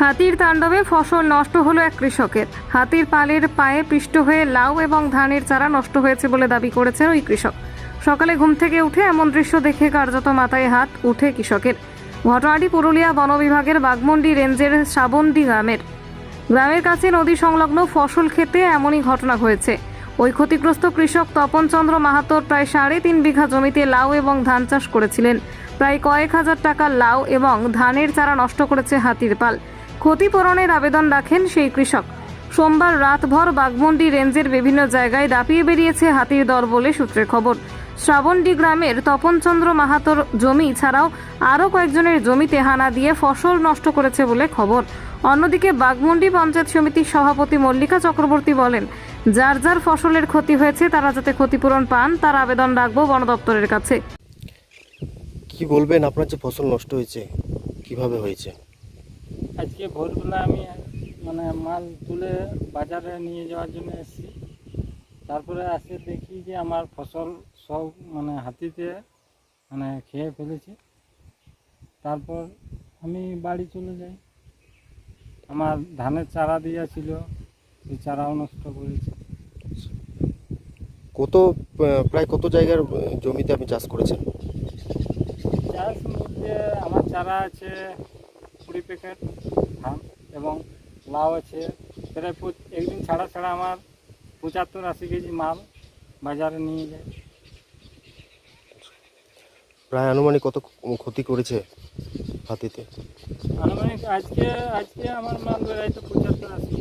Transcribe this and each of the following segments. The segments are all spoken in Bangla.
হাতির তাণ্ডবে ফসল নষ্ট হলো এক কৃষকের। হাতির পালের পায়ে পিষ্ট হয়ে লাউ এবং ধানের চারা নষ্ট হয়েছে বলে দাবি করেছেন ওই কৃষক। সকালে ঘুম থেকে উঠে এমন দৃশ্য দেখে কার্যত মাথায় হাত উঠে কৃষকের। ঘটনাটি পুরুলিয়া বন বিভাগের বাগমন্ডি রেঞ্জের শ্রাবন্ডি গ্রামের। গ্রামের কাছে নদী সংলগ্ন ফসল খেতে এমনই ঘটনা হয়েছে। ওই ক্ষতিগ্রস্ত কৃষক তপন চন্দ্র মাহাতোর প্রায় সাড়ে তিন বিঘা জমিতে লাউ এবং ধান চাষ করেছিলেন। প্রায় কয়েক হাজার টাকা লাউ এবং ধানের চারা নষ্ট করেছে হাতির পাল। ক্ষতিপূরণের আবেদন রাখেন সেই কৃষক। সোমবার রাতভর বাগমন্ডি রেঞ্জের বিভিন্ন জায়গায় দাপিয়ে বেরিয়েছে হাতির দর বলে সূত্রের খবর। শ্রাবণডি গ্রামের তপনচন্দ্র মাহাতোর জমি ছাড়াও আরও কয়েকজনের জমিতে হানা দিয়ে ফসল নষ্ট করেছে বলে খবর। অন্যদিকে বাগমন্ডি পঞ্চায়েত সমিতির সভাপতি মল্লিকা চক্রবর্তী বলেন, যার যার ফসলের ক্ষতি হয়েছে, তারা যাতে ক্ষতিপূরণ পান, তার আবেদন রাখব বন দপ্তরের কাছে। কি বলবেন? আপনার যে ফসল নষ্ট হয়েছে, কীভাবে হয়েছে? আজকে ভোরবেলা আমি মানে মাল তুলে বাজারে নিয়ে যাওয়ার জন্য এসেছি। তারপরে আসে দেখি যে আমার ফসল সব মানে হাতিতে মানে খেয়ে ফেলেছে। তারপর আমি বাড়ি চলে যাই। আমার ধানের চারা দেওয়া ছিল সেই চারাও নষ্ট করেছে। কত প্রায় কত জায়গার জমিতে আপনি চাষ করেছেন? চাষ মধ্যে আমার চারা আছে কুড়ি প্যাকেট ধান এবং লাউ আছে। প্রায় পঁচ- একদিন ছাড়া ছাড়া আমার পঁচাত্তর আশি কেজি মাল বাজারে নিয়ে যায়। প্রায় আনুমানিক কত ক্ষতি করেছে হাতিতে? আনুমানিক আজকে আজকে আমার মাল বেড়াইতো পঁচাত্তর আশি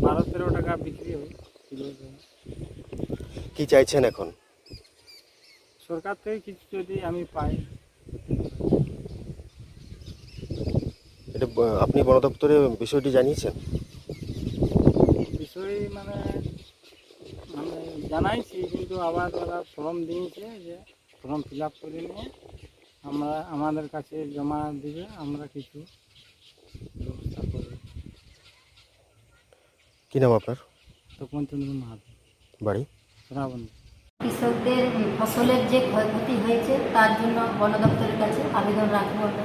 বারো তেরো টাকা বিক্রি হয় কি চাইছেন এখন? সরকার থেকে কিছু যদি আমি পাই। এটা আপনি বন দপ্তরে বিষয়টি জানিয়েছেন? বিষয় মানে মানে জানাইছি কিন্তু আবার ওরা ফর্ম দিয়েছে যে ফর্ম ফিল আপ করে নিয়ে আমরা আমাদের কাছে জমা দিবে আমরা কিছু ব্যবস্থা করব। কি নাম আপনার? তো পঞ্চন্দ্র মাহাত। বাড়ি? শ্রাবণ। কৃষকদের ফসলের যে ক্ষয়ক্ষতি হয়েছে তার জন্য বন দপ্তরের কাছে আবেদন রাখব আমরা।